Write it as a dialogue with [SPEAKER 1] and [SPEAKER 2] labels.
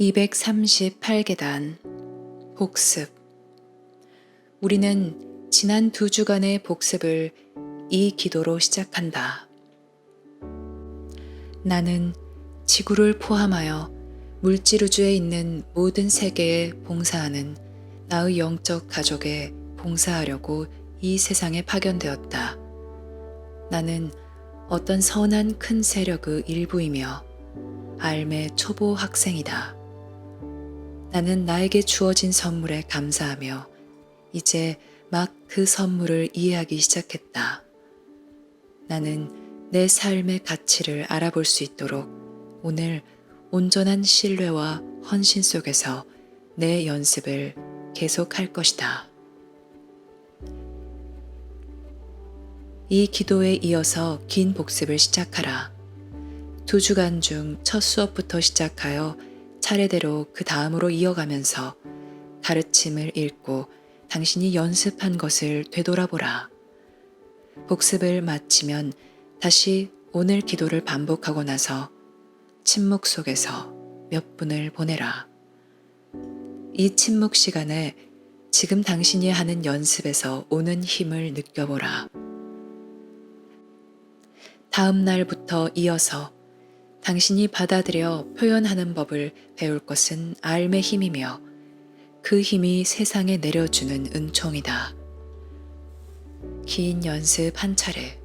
[SPEAKER 1] 238계단 복습 우리는 지난 두 주간의 복습을 이 기도로 시작한다. 나는 지구를 포함하여 물질 우주에 있는 모든 세계에 봉사하는 나의 영적 가족에 봉사하려고 이 세상에 파견되었다. 나는 어떤 선한 큰 세력의 일부이며 알매 초보 학생이다. 나는 나에게 주어진 선물에 감사하며 이제 막 그 선물을 이해하기 시작했다. 나는 내 삶의 가치를 알아볼 수 있도록 오늘 온전한 신뢰와 헌신 속에서 내 연습을 계속할 것이다. 이 기도에 이어서 긴 복습을 시작하라. 두 주간 중 첫 수업부터 시작하여 차례대로 그 다음으로 이어가면서 가르침을 읽고 당신이 연습한 것을 되돌아보라. 복습을 마치면 다시 오늘 기도를 반복하고 나서 침묵 속에서 몇 분을 보내라. 이 침묵 시간에 지금 당신이 하는 연습에서 오는 힘을 느껴보라. 다음 날부터 이어서 당신이 받아들여 표현하는 법을 배울 것은 알의 힘이며 그 힘이 세상에 내려주는 은총이다. 긴 연습 한 차례.